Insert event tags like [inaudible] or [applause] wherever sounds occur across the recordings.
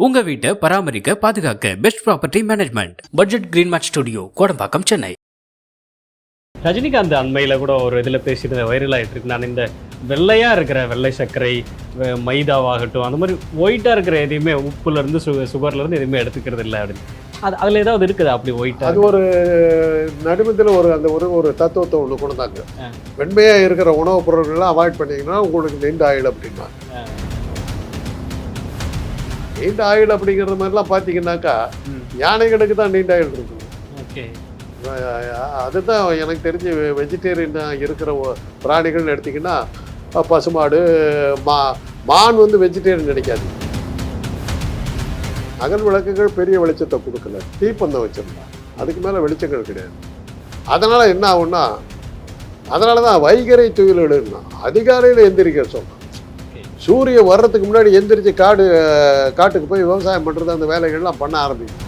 உங்க வீட்டை பராமரிக்க பாதுகாக்க best property management budget green mat studio Kodambakkam Chennai. Rajinikanth அண்மையில் கூட ஒரு இதில் பேசிட்டு வைரல் ஆகிட்டு இருக்கு நான் இந்த வெள்ளையாக இருக்கிற வெள்ளை சர்க்கரை மைதாவாகட்டும் அந்த மாதிரி ஒயிட்டாக இருக்கிற எதையுமே உப்புலேருந்து சு சுகர்லேருந்து எதுவுமே எடுத்துக்கிறது இல்லை அப்படின்னு. அது அதில் ஏதாவது இருக்குதா அப்படி அது ஒயிட்டாக ஒரு நடுமத்தில் ஒரு அந்த ஒரு ஒரு தத்துவத்தை ஒன்று கொண்டாங்க ஆ. வெண்மையாக இருக்கிற உணவுப் பொருட்கள்லாம் அவாய்ட் பண்ணீங்கன்னா உங்களுக்கு நீண்ட ஆயுள் அப்படின்னா. நீண்ட ஆயுள் அப்படிங்கிற மாதிரிலாம் பார்த்தீங்கன்னாக்கா. யானைகளுக்கு தான் நீண்ட ஆயுள் இருக்கும். ஓகே. அதுதான் எனக்கு தெரிஞ்சு வெஜிடேரியன் இருக்கிற பிராணிகள்னு எடுத்திங்கன்னா பசுமாடு மா மான் வந்து வெஜிடேரியன் கிடைக்காது. அகல் விளக்குகள் பெரிய வெளிச்சத்தை கொடுக்கல. தீப்பந்தம் வச்சிருந்தான் அதுக்கு மேலே வெளிச்சங்கள் கிடையாது. அதனால் என்ன ஆகும்னா அதனால தான் வைகரை துயிலுன்னா அதிகாலையில் எந்திரிக்க ஓகே சூரியன் வர்றதுக்கு முன்னாடி எந்திரிச்சு காடு காட்டுக்கு போய் விவசாயம் பண்ணுறது அந்த வேலைகள்லாம் பண்ண ஆரம்பிக்கும்.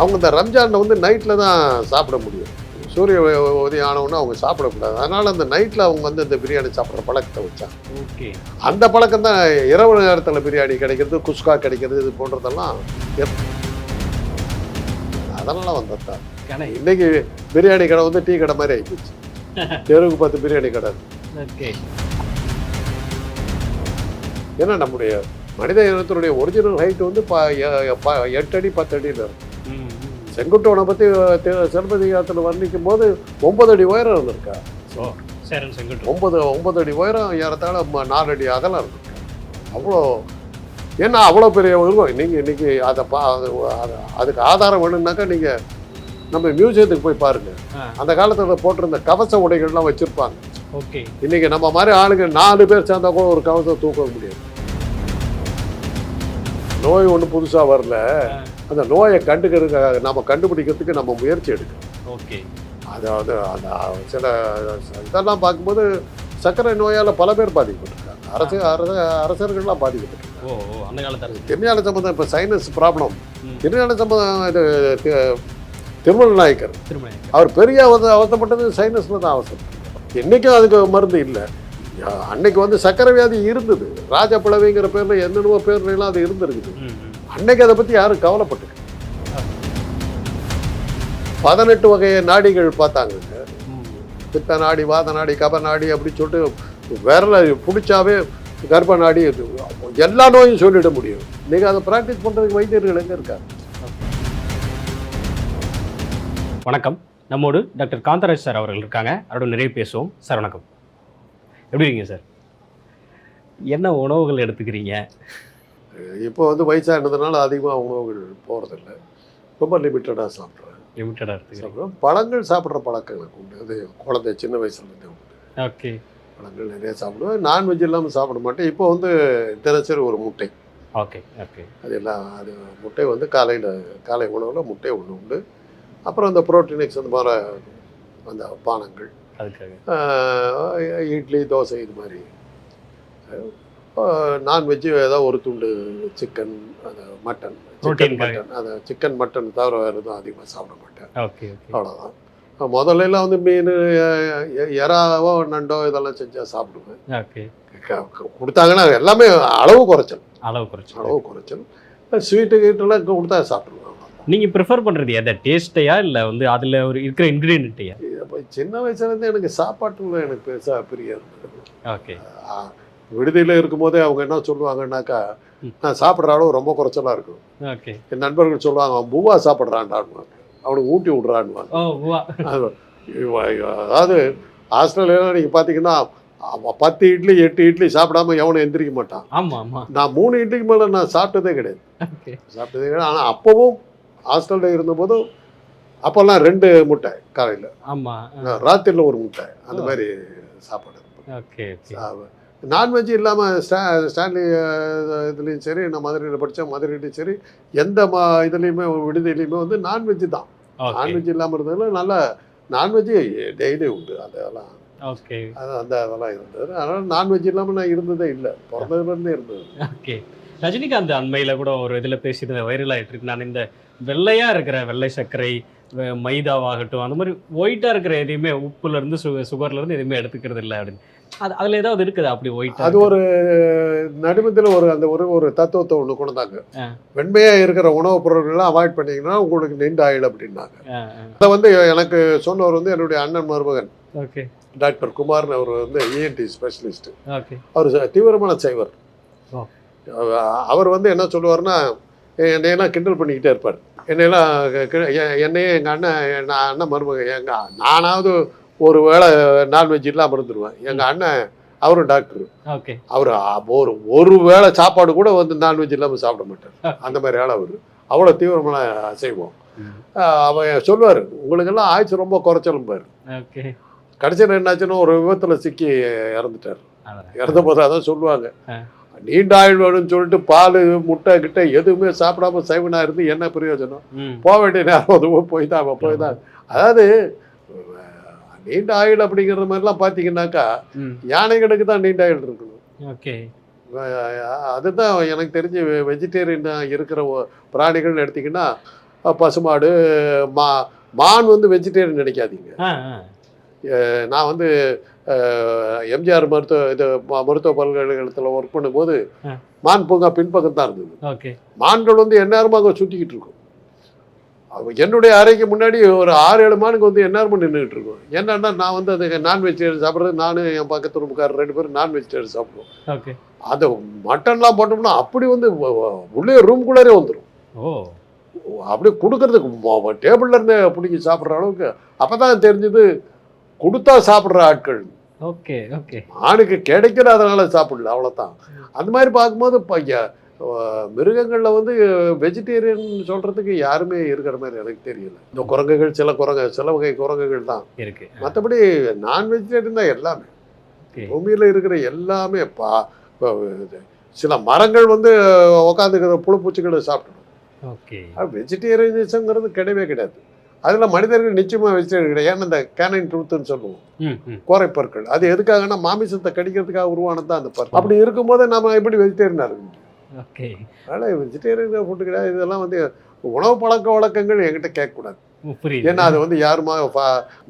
அவங்க இந்த ரம்ஜானில் வந்து நைட்டில் தான் சாப்பிட முடியும். சூரிய உதயம் ஆனவுடனே அவங்க சாப்பிடக்கூடாது. அதனால் அந்த நைட்டில் அவங்க வந்து இந்த பிரியாணி சாப்பிட்ற பழக்கத்தை வச்சாங்க. ஓகே. அந்த பழக்கம் தான் இரவு நேரத்தில் பிரியாணி கிடைக்கிறது குஸ்கா கிடைக்கிறது இது போன்றதெல்லாம் அதெல்லாம் வந்ததா? கணை இன்னைக்கு பிரியாணி கடை வந்து டீ கடை மாதிரி ஆகிப்போச்சு [laughs] தெருவுக்கு பத்து பிரியாணி கடை. ஓகே. ஏன்னா நம்முடைய மனித இனத்தினுடைய ஒரிஜினல் ஹைட் வந்து ப- எட்டு அடி பத்து அடியில் இருக்கும். செங்குட்டவனை பற்றி சிலப்பதிகாரத்தில் வர்ணிக்கும் போது ஒன்பது அடி உயரம் இருந்திருக்கா? ஒன்பது ஒன்பது அடி உயரம் ஏறத்தாழ நாலு அடி அகலம் இருந்திருக்கா? அவ்வளோ ஏன்னா அவ்வளோ பெரிய உருவம். நீங்கள் இன்னைக்கு அதை பா அது- அது- அதுக்கு ஆதாரம் வேணும்னாக்கா நீங்கள் நம்ம மியூசியத்துக்கு போய் பாருங்க. ஆ. அந்த காலத்தில் போட்டிருந்த கவச உடைகள்லாம் வச்சுருப்பாங்க. ஓகே இன்னைக்கு நம்ம மாதிரி ஆளுங்க நாலு பேர் சேர்ந்தா கூட ஒரு கவசம் தூக்க முடியாது. நோய் ஒன்றும் புதுசாக வரல. அந்த நோயை கண்டுக்கிறதுக்காக நம்ம கண்டுபிடிக்கிறதுக்கு நம்ம முயற்சி எடுக்கணும். ஓகே அதாவது அந்த சில இதெல்லாம் பார்க்கும்போது சர்க்கரை நோயால் பல பேர் பாதிக்கப்பட்டிருக்காங்க. அரசு அரச அரசர்கள்லாம் பாதிக்கப்பட்டிருக்காங்க. திருஞான சம்பந்தம் இப்போ சைனஸ் ப்ராப்ளம். திருஞான சம்பந்தம் இது திருமல நாயக்கர் அவர் பெரிய அவத அவசப்பட்டது சைனஸில் தான் அவசரம் இன்றைக்கும் அதுக்கு மருந்து இல்லை. அன்னைக்கு வந்து சர்க்கரை வியாதி இருந்தது. ராஜப்பிளவைங்கிற பேரில் என்னென்னவோ பேர்லாம் அது இருந்திருக்குது. அன்னைக்கு அதை பற்றி யாரும் கவலைப்பட்டுக்க பதினெட்டு வகை நாடிகள் பார்த்தாங்க. பித்த நாடி வாத நாடி கப நாடி அப்படின்னு சொல்லிட்டு விரல பிடிச்சாவே கர்ப்ப நாடி. எல்லா நோயும் சொல்லிட முடியும். நீங்கள் அதை ப்ராக்டிஸ் பண்ணுறதுக்கு வைத்தியர்கள் எங்கே இருக்காங்க? வணக்கம். நம்மோடு டாக்டர் காந்தராஜ் சார் அவர்கள் இருக்காங்க. அவரோட நிறைய பேசுவோம். சார் வணக்கம். எப்படி இருக்கீங்க சார்? என்ன உணவுகள் எடுத்துக்கிறீங்க? இப்போ வந்து வயசானதுனால அதிகமாக உணவுகள் போகிறதில்ல ரொம்ப லிமிட்டடாக சாப்பிட்றேன். லிமிட்டடாக எடுத்துக்கிறீங்க. சாப்பிட்றேன் பழங்கள் சாப்பிட்ற பழக்கம் எனக்கு உண்டு. அது குழந்தை சின்ன வயசுலேருந்தே உண்டு. ஓகே. பழங்கள் நிறைய சாப்பிடுவேன். நான்வெஜ் இல்லாமல் சாப்பிட மாட்டேன். இப்போ வந்து தினசரி ஒரு முட்டை. Okay okay. அது எல்லாம் அது முட்டை வந்து காலையில் காலை உணவில் முட்டை ஒன்று உண்டு. அப்புறம் இந்த புரோட்டீனிக்ஸ் அந்த மாதிரி அந்த பானங்கள் இட்லி தோசை இது மாதிரி. நான்வெஜ்ஜு ஏதோ ஒரு துண்டு சிக்கன் அது மட்டன் சிக்கன் மட்டன் அது சிக்கன் மட்டன் தவிர வேறு எதுவும் அதிகமாக சாப்பிட மாட்டேன். அவ்வளோதான் முதல்ல எல்லாம் வந்து மீன் எறாவோ நண்டோ இதெல்லாம் செஞ்சால் சாப்பிடுவேன். கொடுத்தாங்கன்னா எல்லாமே அளவு குறைச்சல். அளவு குறைச்சி அளவு குறைச்சல். ஸ்வீட்டு கீட்டெல்லாம் கொடுத்தா சாப்பிடுவேன். நீங்கள் ப்ரிஃபர் பண்ணுறது எதை? டேஸ்ட்டையா இல்லை வந்து அதில் ஒரு இருக்கிற இன்க்ரீடியண்ட்டையா இது அப்ப சின்ன வயசுலேருந்து எனக்கு சாப்பாட்டுல எனக்கு பெருசாக பிரியம் ஓகே விடுதியில் இருக்கும்போதே அவங்க என்ன சொல்லுவாங்கன்னாக்கா. நான் சாப்பிட்ற அளவு ரொம்ப குறைச்சலா இருக்கும். ஓகே என் நண்பர்கள் சொல்லுவாங்க அவன் பூவா சாப்பிட்றான்டான்வாங்க அவனுக்கு ஊட்டி விட்றான்வாங்க அதாவது ஆஸ்திரேலியாவில் நீங்கள் பார்த்தீங்கன்னா அவன் பத்து இட்லி எட்டு இட்லி சாப்பிடாம எவனும் எந்திரிக்க மாட்டான். ஆமாம் ஆமாம் நான் மூணு இட்லிக்கு மேலே நான் சாப்பிட்டதே கிடையாது. சாப்பிட்டதே கிடையாது. ஆனால் அப்போவும் ஹாஸ்டலில் இருந்தபோதும் அப்போல்லாம் ரெண்டு முட்டை காலையில். ஆமாம் ராத்திரியில் ஒரு முட்டை. அந்த. மாதிரி சாப்பாடு. ஓகே நான்வெஜ் இல்லாமல் ஸ்டா ஸ்டான்லி இதுலேயும் சரி நான் மதுரையில் படித்தேன் மதுரையிலையும் சரி எந்த ம இதுலேயுமே விடுதியிலையுமே வந்து நான்வெஜ் தான். நான்வெஜ் இல்லாமல் இருந்ததுல நல்ல நான்வெஜ் டெய்லி உண்டு. அதெல்லாம். ஓகே. அது அந்த அதெல்லாம் இருந்தது. அதனால் நான்வெஜ் இல்லாமல் நான் இருந்ததே இல்லை. பிறந்ததுலேருந்தே இருந்தது. ஓகே. ரஜினிகாந்த் அண்மையில கூட ஒரு இதுல பேசியிருந்த வைரல் ஆயிட்டு இருக்கு நான் இந்த வெள்ளையா இருக்கிற வெள்ளை சர்க்கரை மைதாவாகட்டும் அந்த மாதிரி ஒயிட்டா இருக்கிற எதையுமே உப்புல இருந்து சு சுகர்ல இருந்து எதுவுமே எடுத்துக்கிறது இல்லை அப்படின்னு. அது அதுல ஏதாவது இருக்குதா அப்படி ஒயிட்டா அது ஒரு நடுமத்தில் ஒரு அந்த ஒரு ஒரு தத்துவத்தை ஒன்று கொண்டாங்க. வெண்மையாக இருக்கிற உணவுப் பொருட்கள்லாம் அவாய்ட் பண்ணீங்கன்னா உங்களுக்கு நீண்ட ஆயுள் அப்படின்னாங்க. அதை வந்து எனக்கு சொன்னவர் வந்து என்னுடைய அண்ணன் மருமகன். ஓகே. டாக்டர் குமார்னு அவர் வந்து E இஎன்டி ஸ்பெஷலிஸ்ட் ஓகே. அவர் தீவிரமான சைவர். அவர் வந்து என்ன சொல்லுவார்னா என்னையெல்லாம் கிண்டல் பண்ணிக்கிட்டே இருப்பார். என்னையெல்லாம் என்னையே எங்கள் அண்ணன் நான் அண்ணன் மருமகன் எங்கள் நானாவது ஒரு வேளை நான்வெஜ் இல்லாமல் இருந்துருவேன். எங்கள் அண்ணன் அவரும் டாக்டர். அவர் ஒரு ஒரு வேளை சாப்பாடு கூட வந்து நான்வெஜ் இல்லாமல் சாப்பிட மாட்டார். அந்த மாதிரி ஆள் அவர். அவ்வளோ தீவிரமான செய்வோம் அவன் சொல்லுவார் உங்களுக்கெல்லாம் ஆயுசு ரொம்ப குறைச்சலும்பார் ஓகே. கடைசியில் என்னாச்சுன்னா ஒரு விபத்தில் சிக்கி இறந்துட்டார். இறந்த போது அதான் சொல்லுவாங்க. நீண்ட ஆயுள் வேணும்னு சொல்லிட்டு பால் முட்டை கிட்ட எதுவுமே சாப்பிடாம சைவனா இருந்து என்ன பிரயோஜனம்? போக வேண்டிய நேரம் அதுவும் போய் தான் போய் தான் அதாவது நீண்ட ஆயுள் அப்படிங்கிற மாதிரிலாம் பார்த்தீங்கன்னாக்கா யானைகளுக்கு தான் நீண்ட ஆயுள் இருக்கணும். ஓகே. அதுதான் எனக்கு தெரிஞ்சு வெஜிடேரியன் இருக்கிற பிராணிகள்னு எடுத்திங்கன்னா பசுமாடு மா மான் வந்து வெஜிடேரியன் நினைக்காதீங்க. நான் வந்து எம்ஜிஆர் மருத்துவ இது மருத்துவ பல்கலைக்கழகத்தில் ஒர்க் பண்ணும்போது. மான் பூங்கா பின்பக்கம் தான் இருந்தது மான்கள் வந்து எந்நேரமும் அங்கே சுற்றிக்கிட்டு இருக்கும். என்னுடைய அறைக்கு முன்னாடி ஒரு ஆறு ஏழு மானுக்கு வந்து எந்நேரமும் நின்றுக்கிட்டு இருக்கும். என்னன்னா நான் வந்து அது நான் வெஜிடேரியன் சாப்பிட்றது நானும் என் பக்கத்து ரூமுக்காரர் ரெண்டு பேரும் நான் வெஜிடேரியன் சாப்பிடுவோம். அது மட்டன்லாம் போட்டோம்னா அப்படி வந்து உள்ளே ரூம்குள்ளே வந்துடும் அப்படி கொடுக்கறதுக்கு டேபிள்ல இருந்தே பிடிக்கி சாப்பிட்ற அளவுக்கு அப்பதான் தெரிஞ்சது கொடுத்தா சாப்பிட்ற ஆட்கள் ஓகே ஓகே. ஆணுக்கு கிடைக்கிற அதனால சாப்பிடல அவ்வளோதான் அந்த மாதிரி பார்க்கும்போது இப்போ மிருகங்களில் வந்து வெஜிடேரியன் சொல்கிறதுக்கு யாருமே இருக்கிற மாதிரி எனக்கு தெரியல. இந்த குரங்குகள் சில குரங்கு சில வகை குரங்குகள் தான். இருக்கு மற்றபடி நான் வெஜிடேரியன் தான் எல்லாமே. பூமியில் இருக்கிற எல்லாமே பா சில மரங்கள் வந்து உட்காந்துக்கிற புழு பூச்சிகளை சாப்பிடணும். ஓகே. வெஜிடேரியனிசம்ங்கிறது கிடையவே கிடையாது. அதில் மனிதர்கள் நிச்சயமாக வெஜிடேரியன் கிடையாது. ஏன்னா இந்த கேனைன் ட்ரூத்துன்னு சொல்லுவோம். ம் கோரைப்பற்கள் அது எதுக்காகன்னா மாமிசத்தை கடிக்கிறதுக்காக உருவானது தான் அந்த பற்கள். அப்படி இருக்கும்போது நம்ம எப்படி வெஜிடேரியனாக இருக்க முடியும்? ஓகே அதனால் வெஜிடேரியன் ஃபுட்டு கிடையாது. இதெல்லாம் வந்து உணவு பழக்க வழக்கங்கள் என்கிட்ட கேட்கக்கூடாது. ஏன்னா அது வந்து யாருமா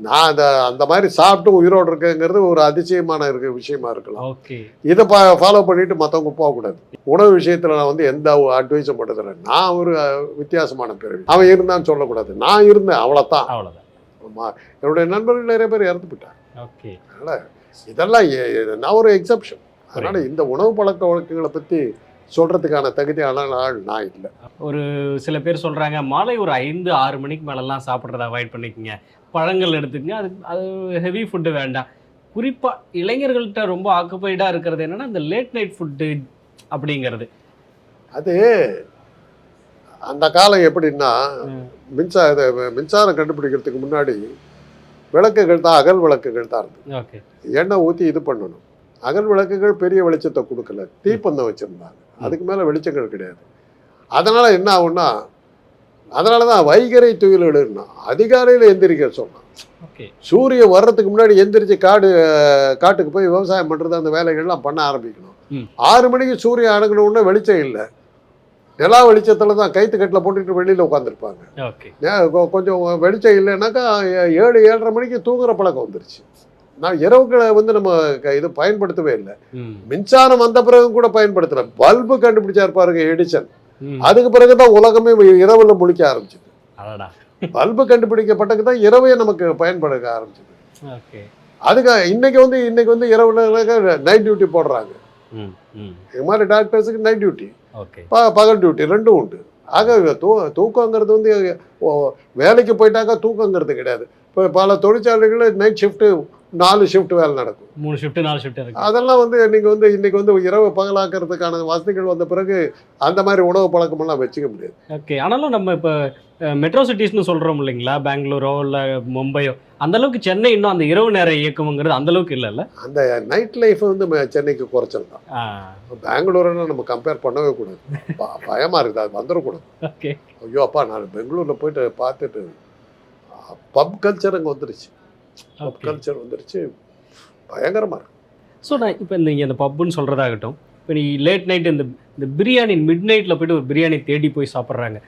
நான் அந்த அந்த மாதிரி சாப்பிட்டு உயிரோடு இருக்கேங்கிறது ஒரு அதிசயமான இருக்க விஷயமா இருக்கலாம். இதை ஃபாலோ பண்ணிட்டு மற்றவங்க போகக்கூடாது. உணவு விஷயத்தில் நான் வந்து எந்த அட்வைஸும் பண்ணுறதில்ல நான் ஒரு வித்தியாசமான பிறவி. அவன் இருந்தான்னு சொல்லக்கூடாது. நான் இருந்தேன் அவ்வளோதான். என்னுடைய நண்பர்கள் நிறைய பேர் இறந்து போயிட்டாங்க. ஓகே. இதெல்லாம் நான் ஒரு எக்ஸப்ஷன் அதனால இந்த உணவு பழக்க வழக்கங்களை பற்றி சொல்றதுக்கான தகுதியான ஆள் நான் இல்லை. ஒரு சில பேர் சொல்றாங்க மாலை ஒரு ஐந்து ஆறு மணிக்கு மேலெல்லாம் சாப்பிட்றத அவாய்ட் பண்ணிக்கங்க. பழங்கள் எடுத்துக்கங்க அது அது ஹெவி ஃபுட்டு வேண்டாம். குறிப்பா இளைஞர்கள்ட்ட ரொம்ப ஆக்குப்பைடாக இருக்கிறது என்னன்னா இந்த லேட் நைட் ஃபுட்டு அப்படிங்கிறது. அது அந்த காலம் எப்படின்னா. மின்சார மின்சாரம் கண்டுபிடிக்கிறதுக்கு முன்னாடி விளக்குகள் தான் அகல் விளக்குகள் தான் இருந்தது. ஓகே எண்ணெய் ஊற்றி இது பண்ணணும். அகல் விளக்குகள் பெரிய வெளிச்சத்தை கொடுக்கல. தீப்பந்தம் வச்சுருந்தாங்க. அதுக்கு மேலே வெளிச்சங்கள் கிடையாது. அதனால் என்ன ஆகும்னா அதனால தான் வைகரை துயில் எழுதுனா அதிகாலையில் எந்திரிக்க சொன்னான். சூரியன் வர்றதுக்கு முன்னாடி எந்திரிச்சு காடு காட்டுக்கு போய் விவசாயம் பண்ணுறது அந்த வேலைகள்லாம் பண்ண ஆரம்பிக்கணும். ஆறு மணிக்கு சூரியன் உடனே வெளிச்சம் இல்லை. நிலா வெளிச்சத்தில் தான் கைத்து கட்டில் போட்டுட்டு வெளியில் உட்காந்துருப்பாங்க கொஞ்சம் வெளிச்சம் இல்லைன்னாக்கா ஏழு ஏழரை மணிக்கு தூங்குற பழக்கம் வந்துருச்சு. நான் இரவுகளை வந்து நம்ம இது பயன்படுத்தவே இல்லை. மின்சாரம் வந்த பிறகு கூட பயன்படுத்தல. பல்பு கண்டுபிடிச்சாரு பாருங்க எடிசன். அதுக்கு பிறகுதான் உலகமே இரவுல முழிக்க ஆரம்பிச்சது. பல்பு கண்டுபிடிக்கப்பட்டது தான் இரவே நமக்கு பயன்பட ஆரம்பிச்சது. அதுக்கு இன்னைக்கு வந்து இன்னைக்கு வந்து இரவுல நைட் டியூட்டி போடுறாங்க. இது மாதிரி டாக்டர்ஸுக்கு நைட் டியூட்டி பகல் டியூட்டி ரெண்டும் உண்டு. ஆக தூ தூக்கங்கிறது வந்து வேலைக்கு போயிட்டாக்கா தூக்கங்கிறது கிடையாது. இப்போ பல தொழிற்சாலைகளில் நைட் ஷிஃப்ட்டு நாலு ஷிஃப்ட் வேலை நடக்கும். மூணு ஷிஃப்ட் நாலு ஷிஃப்ட் இருக்கு. அதெல்லாம் வந்து இன்னைக்கு வந்து இன்னைக்கு வந்து இரவு பகலாக்கிறதுக்கான வசதிகள் வந்த பிறகு அந்த மாதிரி உணவு பழக்கமெல்லாம் வச்சுக்க முடியாது. ஓகே ஆனாலும் நம்ம இப்போ மெட்ரோ சிட்டிஸ்னு சொல்கிறோம் இல்லைங்களா? பெங்களூரோ இல்லை மும்பையோ அந்த அளவுக்கு சென்னை இன்னும் அந்த இரவு நேர இயக்கம்ங்கிறது அந்த அளவுக்கு இல்லைல்ல? அந்த நைட் லைஃப் வந்து சென்னைக்கு ஆ. பெங்களூரெல்லாம் நம்ம கம்பேர் பண்ணவே கூடாது. ப- பயமா இருக்குது. அது வந்துடக்கூடாது ஓகே ஐயோ அப்பா நான் பெங்களூரில் போயிட்டு பார்த்துட்டு பப் கல்ச்சர் அங்கே வந்துருச்சு. கல்ச்சர் வந்துருச்சு. பயங்கரமா இருக்கு. ஸோ நான் இப்போ நீங்கள் இந்த பப்புன்னு சொல்கிறதாகட்டும் இப்போ நீ லேட் நைட் இந்த இந்த பிரியாணி மிட் நைட்டில் போயிட்டு ஒரு பிரியாணி தேடி போய் சாப்பிட்றாங்க.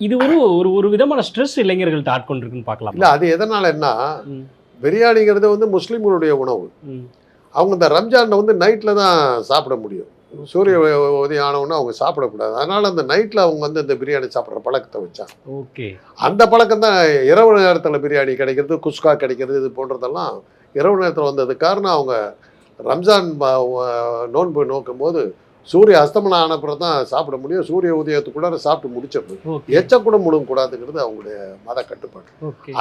இது ஒரு ஒரு ஒரு விதமான ஸ்ட்ரெஸ் இளைஞர்கள்ட்ட ஆட்கொண்டிருக்குன்னு பார்க்கலாம்? இல்லை அது எதனாலன்னா ம், பிரியாணிங்கிறது வந்து முஸ்லீம்களுடைய உணவு. அவங்க இந்த ரம்ஜானில் வந்து நைட்டில் தான் சாப்பிட முடியும். சூரிய உதயம் ஆனவுடனே அவங்க சாப்பிடக்கூடாது. அதனால் அந்த நைட்டில் அவங்க வந்து இந்த பிரியாணி சாப்பிட்ற பழக்கத்தை வச்சாங்க. ஓகே. அந்த பழக்கம் தான் இரவு நேரத்தில் பிரியாணி கிடைக்கிறது குஸ்கா கிடைக்கிறது இது போன்றதெல்லாம் இரவு நேரத்தில் வந்தது காரணம் அவங்க ரம்ஜான் நோன்பு நோக்கும் போது சூரிய அஸ்தமனம் ஆன பிறகு தான் சாப்பிட முடியும். சூரிய உதயத்துக்குள்ளார சாப்பிட்டு ஓகே. எச்ச கூட முழுங்க கூடாதுங்கிறது அவங்களுடைய மத கட்டுப்பாடு.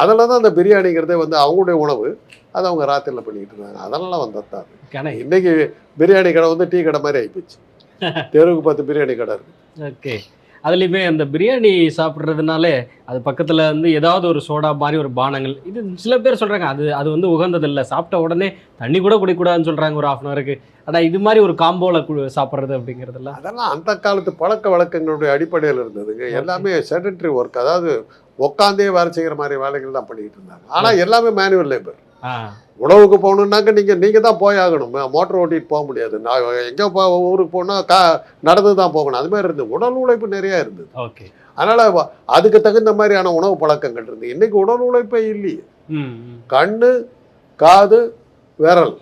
அதில் தான் அந்த பிரியாணிங்கிறதே வந்து அவங்களுடைய உணவு. அதை அவங்க ராத்திரியில் பண்ணிக்கிட்டு இருந்தாங்க. அதனால வந்தது இன்னைக்கு பிரியாணி கடை வந்து டீ கடை மாதிரி ஆகிப்போச்சு [laughs] தெருவுக்கு பத்து பிரியாணி கடை இருக்கு. ஓகே. அதுலேயுமே அந்த பிரியாணி சாப்பிட்றதுனாலே அது பக்கத்தில் வந்து ஏதாவது ஒரு சோடா மாதிரி ஒரு பானங்கள். இது சில பேர் சொல்கிறாங்க அது அது வந்து உகந்ததில்லை. சாப்பிட்ட உடனே தண்ணி கூட குடிக்கூடாதுன்னு சொல்கிறாங்க ஒரு ஆஃப் அன் ஹவருக்கு ஆனால் இது மாதிரி ஒரு காம்போவில் சாப்பிட்றது அப்படிங்கிறதெல்லாம் அதெல்லாம் அந்த காலத்து பழக்க வழக்கங்களுடைய அடிப்படையில் இருந்ததுங்க. எல்லாமே செடன்ட்ரி ஒர்க் அதாவது உட்காந்தே வேலை செய்கிற மாதிரி வேலைகள் தான் பண்ணிக்கிட்டு இருந்தாங்க. ஆனால் எல்லாமே மேனுவல் லேபர் உணவுக்கு போகணுன்னாக்க நீங்கள் நீங்கள் தான் போய் ஆகணும். மோட்டர் ஓட்டிட்டு போக முடியாது. நான் எங்கே போ ஊருக்கு போனால் கா நடந்து தான் போகணும். அது மாதிரி இருந்தது. உடல் உழைப்பு நிறையா இருந்தது. ஓகே. அதனால் அதுக்கு தகுந்த மாதிரியான உணவு பழக்கங்கள் இருந்தது. இன்னைக்கு உடல் உழைப்பே இல்லையே. கண்ணு காது விரல்.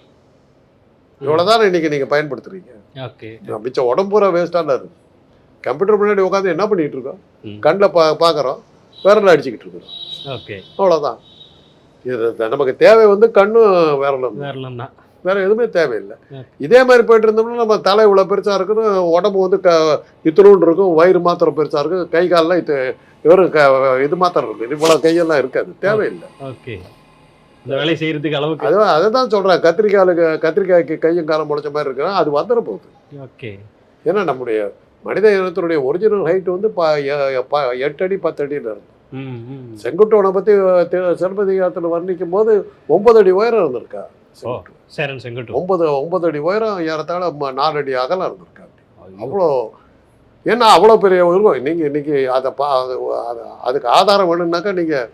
இவ்வளோதான் இன்னைக்கு நீங்கள் பயன்படுத்துறீங்க. ஓகே. மிச்சம் உடம்பு பூரா வேஸ்ட்டாக இருக்கு. கம்ப்யூட்டர் முன்னாடி உட்காந்து என்ன பண்ணிட்டு இருக்கோம். கண்ணில் பா பார்க்குறோம் விரல் அடிச்சுக்கிட்டு இருக்கிறோம் ஓகே. அவ்வளோதான் இது நமக்கு தேவை வந்து கண்ணும் விரலும். தான். வேற எதுவுமே தேவையில்லை. இதே மாதிரி போயிட்டு இருந்தோம்னா நம்ம தலை இவ்வளோ பெருசாக இருக்கணும் உடம்பு வந்து க இத்தினூண்டு இருக்கும் வயிறு மாத்திரம் பெருசாக இருக்கும் கை கால்லாம் இது வெறும் க இது மாத்திரம் இருக்கும் இவ்வளோ கையெல்லாம் இருக்காது. தேவையில்லை. ஓகே. இந்த வேலையை செய்யறதுக்கு அளவுக்கு. அது அதை தான் சொல்கிறேன் கத்திரிக்காலுக்கு கத்திரிக்காய்க்கு கையும் காலம் முளைச்ச மாதிரி இருக்கிறேன் அது வந்துட போகுது. ஓகே. ஏன்னா நம்முடைய மனித இனத்தினுடைய ஒரிஜினல் ஹைட் வந்து ப எட்டு அடி பத்து அடியில் இருக்கும் செங்குட்டவனை பற்றி சிலப்பதிகாரத்தில் வர்ணிக்கும் போது ஒன்பது அடி உயரம் இருந்திருக்கா. சேரன் செங்கட்டு. ஒன்பது ஒன்பது அடி உயரம் ஏறத்தாழ நாலு அடி அகலம் இருந்திருக்கா. அவ்வளோ ஏன்னா அவ்வளோ பெரிய உருவம். நீங்கள் இன்னைக்கு அதை பா அது அது- அதுக்கு ஆதாரம் வேணும்னாக்கா நீங்கள்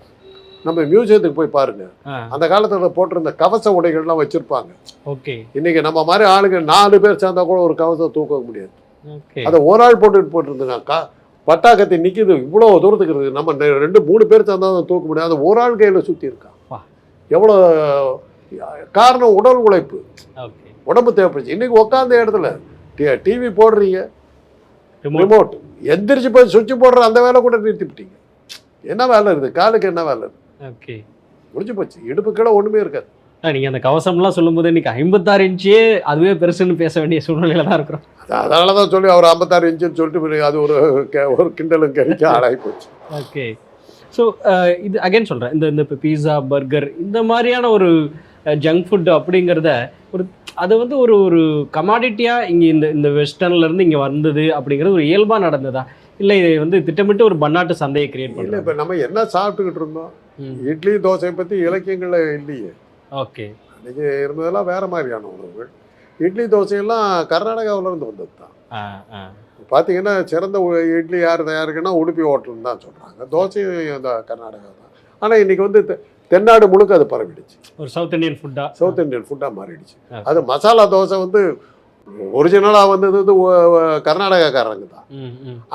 நம்ம மியூசியத்துக்கு போய் பாருங்க. அந்த காலத்தில் போட்டிருந்த கவச உடைகள்லாம் வச்சுருப்பாங்க. ஓகே. இன்னைக்கு நம்ம மாதிரி ஆளுங்க நாலு பேர் சேர்ந்தா கூட ஒரு கவசம் தூக்க முடியாது. அதை ஒரு ஆள் போட்டுட்டு போட்டுருந்தாக்கா பட்டாக்கத்தி நிற்கிது இவ்வளோ தூரத்துக்கு இருக்குது. நம்ம ரெண்டு மூணு பேர் தான் தூக்க முடியாது அது ஒரு ஆள் கையில் சுற்றி இருக்கான். எவ்வளோ காரணம் உடல் உழைப்பு. உடம்பு தேவைப்படுச்சு. இன்னைக்கு உட்காந்த இடத்துல டிவி போடுறீங்க. ரிமோட் எந்திரிச்சு போய் சுவிட்ச் போடுற அந்த வேலை கூட நிறுத்திவிட்டீங்க என்ன வேலை இருக்குது? காலுக்கு என்ன வேலை இருக்குது? முடிஞ்சு போச்சு. இடுப்பு கீழே ஒன்றுமே இருக்காது. ஆ, நீங்க அந்த கவசம்லாம் சொல்லும்போது இன்னைக்கு ஐம்பத்தாறு இன்ச்சே அதுவே பெருசுன்னு பேச வேண்டிய சூழ்நிலையில தான் இருக்கிறோம். அது- அதனால தான் சொல்லி அவர் ஐம்பத்தாறு இன்ச்சுன்னு சொல்லிட்டு அது ஒரு ஒரு கிண்டலும் கறிக்க [laughs] ஆளாகி போச்சு. ஓகே. ஸோ இது அகைன் சொல்கிறேன் இந்த இந்த இப்போ பீஸா பர்கர் இந்த மாதிரியான ஒரு ஜங்க் ஃபுட் அப்படிங்கிறத ஒரு அது வந்து ஒரு ஒரு கமாடிட்டியாக இங்கே இந்த இந்த வெஸ்டர்ன்ல இருந்து இங்கே வந்தது அப்படிங்கிறது ஒரு இயல்பாக நடந்ததா? இல்லை இது வந்து திட்டமிட்டு ஒரு பன்னாட்டு சந்தையை கிரியேட் பண்ணல இப்போ நம்ம என்ன சாப்பிட்டுக்கிட்டு இருந்தோம்? இட்லி தோசை பற்றி இலக்கியங்கள்ல இல்லையே. ஓகே. அன்றைக்கி இருந்ததெல்லாம் வேறு மாதிரியான உணவுகள். இட்லி தோசையெல்லாம் கர்நாடகாவுல இருந்து வந்தது தான் பார்த்தீங்கன்னா சிறந்த இட்லி யார் தயாரிக்குன்னா உடுப்பி ஹோட்டல்னு தான் சொல்கிறாங்க தோசையும் இந்த கர்நாடகா தான். ஆனால் இன்றைக்கி வந்து தென்னாடு முழுக்க அது பரவிடுச்சு. ஒரு சவுத் இந்தியன் ஃபுட்டா சவுத் இந்தியன் ஃபுட்டாக மாறிடுச்சு. அது மசாலா தோசை வந்து ஒரிஜினலாக வந்தது வந்து கர்நாடகாக்காரங்க தான்.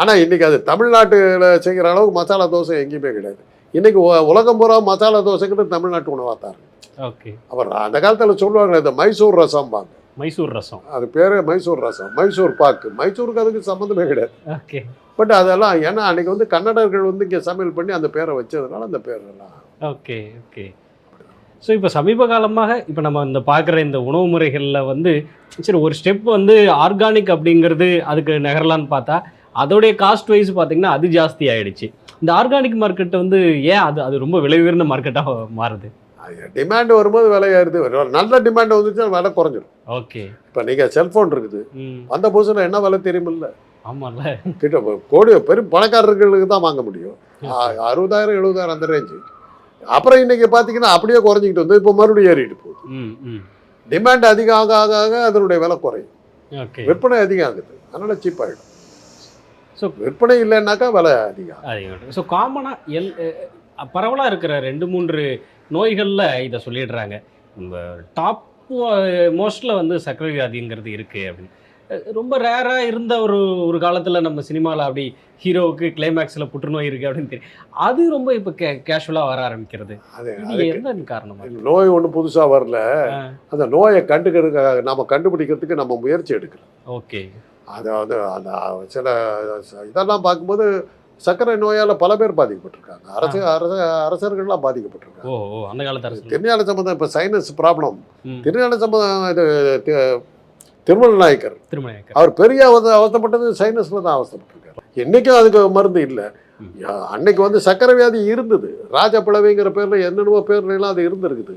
ஆனால் இன்றைக்கி அது தமிழ்நாட்டில் செய்கிற அளவுக்கு மசாலா தோசை எங்கேயுமே கிடையாது. இன்றைக்கி உலகம் பூரா மசாலா தோசைங்கிறது தமிழ்நாட்டு உணவாக தான் இருக்கு. ஓகே. அப்புறம் அந்த காலத்தில் சொல்லுவாங்க இந்த மைசூர் ரசம்பாங்க. மைசூர் ரசம். அது பேரே மைசூர் ரசம் மைசூர் பாக்கு. மைசூருக்கு அதுக்கு சம்மந்தமே கிடையாது. ஓகே. பட் அதெல்லாம் ஏன்னா அன்றைக்கி வந்து கன்னடர்கள் வந்து இங்கே சமையல் பண்ணி அந்த பேரை வச்சதுனால அந்த பேரெல்லாம். Okay okay. ஸோ இப்போ சமீப காலமாக இப்போ நம்ம இந்த பார்க்குற இந்த உணவு முறைகளில் வந்து சரி ஒரு ஸ்டெப் வந்து ஆர்கானிக் அப்படிங்கிறது அதுக்கு நகரலான்னு பார்த்தா அதோடைய காஸ்ட் வைஸ் பார்த்தீங்கன்னா அது ஜாஸ்தி ஆயிடுச்சு. இந்த ஆர்கானிக் மார்க்கெட் வந்து ஏன் அது அது ரொம்ப விலை உயர்ந்த மார்க்கெட்டாக மாறுது? டிமாண்ட் வரும்போது விலை ஏறுது. நல்ல டிமாண்ட் வந்துச்சுன்னா விலை குறைஞ்சிரும். ஓகே. இப்போ நீங்கள் செல்ஃபோன் இருக்குது. அந்த புதுசில் என்ன விலை தெரியுமில்ல? ஆமாம்ல கிட்ட கோடி பெரும் பணக்காரர்களுக்கு தான் வாங்க முடியும். அறுபதாயிரம் எழுபதாயிரம் அந்த ரேஞ்சு அப்புறம் இன்னைக்கு பார்த்தீங்கன்னா அப்படியே குறைஞ்சிக்கிட்டு வந்து இப்போ மறுபடியும் ஏறிட்டு போகுது. டிமாண்ட் அதிகம் ஆக ஆக ஆக அதனுடைய விலை குறையும். விற்பனை அதிகம் ஆகுது அதனால சீப் ஆகிடும் ஸோ விற்பனை இல்லைன்னாக்கா விலை அதிகம். அதிகம். ஸோ காமனாக எல் பரவலாக இருக்கிற ரெண்டு மூன்று நோய்களில் இதை சொல்லிடுறாங்க. நம்ம டாப் மோஸ்ட்டில் வந்து சர்க்கரை வியாதிங்கிறது இருக்குது அப்படின்னு. ரொம்ப ரேரா இருந்த ஒரு ஒரு காலத்துல நம்ம சினிமால அப்படி ஹீரோவுக்கு கிளைமேக்ஸ்ல புற்றுநோய் இருக்கு அப்படின்னு தெரியும் அது ரொம்ப இப்ப கேஷுவலா வர ஆரம்பிக்கிறது. அது என்ன காரணமா? நோய் ஒன்றும் புதுசாக வரல. அந்த நோயை கண்டுக்கிறதுக்காக நம்ம கண்டுபிடிக்கிறதுக்கு நம்ம முயற்சி எடுக்கல ஓகே. அதாவது அந்த சில இதெல்லாம் பார்க்கும்போது சர்க்கரை நோயால் பல பேர் பாதிக்கப்பட்டிருக்காங்க. அரசு அரச அரசர்கள்லாம் பாதிக்கப்பட்டிருக்காங்க. திருஞான சம்பந்தம் இப்போ சைனஸ் ப்ராப்ளம். திருஞான சம்பந்தம் இது திருமல நாயக்கர். அவர் பெரிய அவத அவஸ்தைப்பட்டது சைனஸில் தான் அவஸ்தைப்பட்டிருக்காரு. என்றைக்கும் அதுக்கு மருந்து இல்லை. அன்னைக்கு வந்து சர்க்கரை வியாதி இருந்தது. ராஜப்பிளவைங்கிற பேரில் என்னென்னவோ பேர்ல எல்லாம் அது இருந்திருக்குது.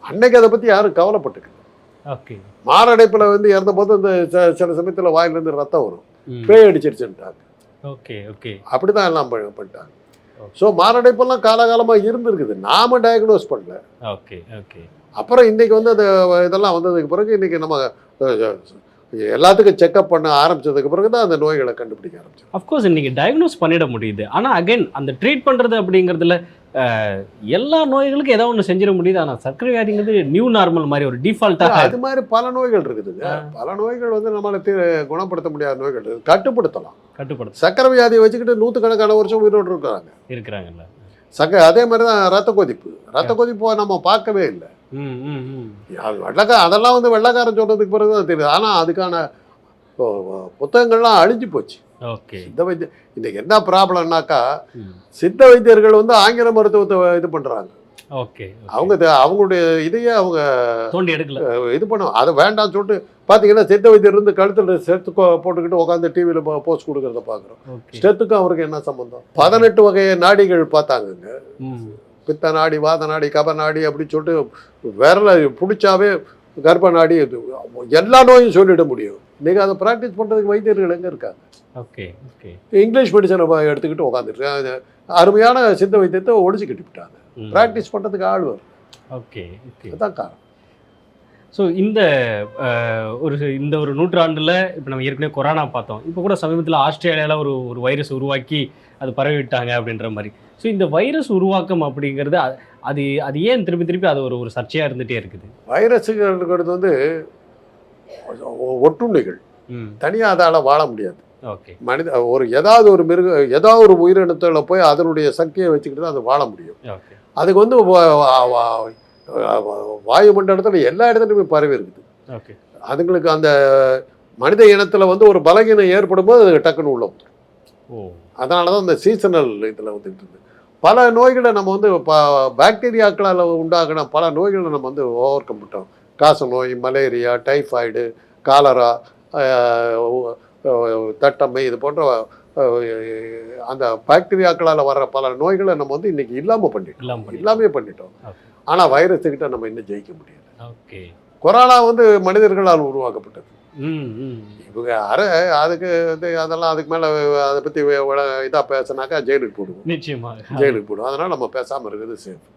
அன்னைக்கு அதை பற்றி யாரும் கவலைப்பட்டுக்கல. ஓகே. மாரடைப்பில் வந்து இறந்தபோது இந்த ச- சில சமயத்தில் வாயிலிருந்து ரத்தம் வரும். பேய் அடிச்சிருச்சுன்ட்டாங்க. Okay okay. அப்படி தான் எல்லாம் பண்ண- பண்ணிட்டாங்க. ஸோ மாரடைப்பெல்லாம் காலகாலமாக இருந்திருக்குது. நாம டயக்னோஸ் பண்ணல. Okay okay. அப்புறம் இன்னைக்கு வந்து அது இதெல்லாம் வந்ததுக்கு பிறகு இன்னைக்கு நம்ம எல்லாத்துக்கும் செக்அப் பண்ண ஆரம்பிச்சதுக்கு பிறகு தான் அந்த நோய்களை கண்டுபிடிக்க ஆரம்பிச்சோம் அஃப்கோர்ஸ் இன்னைக்கு டயக்னோஸ் பண்ணிட முடியுது. ஆனா அகைன் அந்த ட்ரீட் பண்றது அப்படிங்கிறதுல எல்லா நோய்களுக்கும் ஏதோ ஒன்று செஞ்சிட முடியுது. ஆனா சர்க்கரை வியாதிங்கிறது நியூ நார்மல் மாதிரி ஒரு டிஃபால்ட்டாக அது மாதிரி பல நோய்கள் இருக்குதுங்க. பல நோய்கள் வந்து நம்மளால தி- குணப்படுத்த முடியாத நோய்கள் இருக்குது. கட்டுப்படுத்தலாம். கட்டுப்படுத்த சக்கரை வியாதியை வச்சுக்கிட்டு நூற்றுக்கணக்கான வருஷம் உயிரோடு இருக்கிறாங்க. இருக்கிறாங்கல்ல. சக்க அதே மாதிரி தான் ரத்த கொதிப்பு. ரத்த கொதிப்பை நம்ம பார்க்கவே இல்லை. ம் ம் ம். அது வெள்ளக்கா அதெல்லாம் வந்து வெள்ளக்காரன் சொன்னதுக்கு பிறகு தான் தெரியுது. ஆனால் அதுக்கான புத்தகங்கள்லாம் அழிஞ்சு போச்சு. ஓகே. சித்த வைத்திய இன்னைக்கு என்ன ப்ராப்ளம்னாக்கா சித்த வைத்தியர்கள் வந்து ஆங்கில மருத்துவத்தை இது பண்ணுறாங்க ஓகே அவங்க அவங்களுடைய இதையே அவங்க தோண்டி எடுக்கல. இது பண்ணும் அதை வேண்டாம்னு சொல்லிட்டு பார்த்தீங்கன்னா சித்த வைத்தியர் இருந்து கழுத்தில் செத்து கொ- போட்டுக்கிட்டு உட்காந்து டிவியில் போஸ்ட் கொடுக்கறத பார்க்குறோம் ஸ்டெத்துக்கும் அவருக்கு என்ன சம்பந்தம்? பதினெட்டு வகை நாடிகள் பார்த்தாங்கங்க. பித்த நாடி வாத நாடி கப நாடி அப்படின்னு சொல்லிட்டு விரல பிடிச்சாவே கர்ப்ப நாடி எல்லா நோயும் சொல்லிட முடியும். இன்னைக்கு அதை ப்ராக்டிஸ் பண்ணுறதுக்கு வைத்தியர்கள் எங்கே இருக்காங்க? ஓகே ஓகே இங்கிலீஷ் மெடிசனை எடுத்துக்கிட்டு உட்காந்துட்டு அருமையான சித்த வைத்தியத்தை ஒடிச்சு கட்டிவிட்டாங்க ப்ராக்டிஸ் பண்ணுறதுக்கு ஆள் வரும். ஓகே ஓகே அதுதான் காரணம். ஸோ இந்த ஒரு இந்த ஒரு நூற்றாண்டில் இப்போ நம்ம ஏற்கனவே கொரோனா பார்த்தோம். இப்போ கூட சமீபத்தில் ஆஸ்திரேலியாவில் ஒரு ஒரு வைரஸ் உருவாக்கி அது பரவி விட்டாங்க அப்படின்ற மாதிரி. ஸோ இந்த வைரஸ் உருவாக்கம் அப்படிங்கிறது அது அது ஏன் திருப்பி திருப்பி அது ஒரு ஒரு சர்ச்சையாக இருந்துகிட்டே இருக்குது? வைரஸுங்கிறது வந்து ஒ- ஒட்டுண்ணிகள். ம். தனியாக அதால் வாழ முடியாது. மனித ஒரு ஏதாவது ஒரு மிருக ஏதாவது ஒரு உயிரினத்தில் போய் அதனுடைய சக்தியை வச்சுக்கிட்டு அது வாழ முடியும். அதுக்கு வந்து வாயுமண்டலத்தில் எல்லா இடத்துலையுமே பரவி இருக்குது. அதுங்களுக்கு அந்த மனித இனத்தில் வந்து ஒரு பலகீனம் ஏற்படும் போது அது டக்குன்னு உள்ள வந்துடும் அதனால தான் இந்த சீசனல் இதில் வந்துட்டு இருக்கு. பல நோய்களை நம்ம வந்து ப பாக்டீரியாக்களால் உண்டாகின பல நோய்களை நம்ம வந்து ஓவர் கம் பண்ணிட்டோம். காச நோய் மலேரியா டைஃபாய்டு காலரா தட்டம்மை இது போன்ற அந்த பாக்டீரியாக்களால் வர்ற பல நோய்களை நம்ம வந்து இன்னைக்கு இல்லாமல் பண்ணிட்டோம். இல்லாம பண்ணிட்டோம். ஆனால் வைரஸுக்கிட்ட நம்ம இன்னும் ஜெயிக்க முடியல. கொரோனா வந்து மனிதர்களால் உருவாக்கப்பட்டது. இவங்க அற அதுக்கு வந்து அதெல்லாம் அதுக்கு மேலே அதை பற்றி இதாக பேசினாக்கா ஜெயிலுக்கு போடுவோம். நிச்சயமாக. ஜெயிலுக்கு போடுவோம். அதனால் நம்ம பேசாமல் இருக்கிறது சேஃப்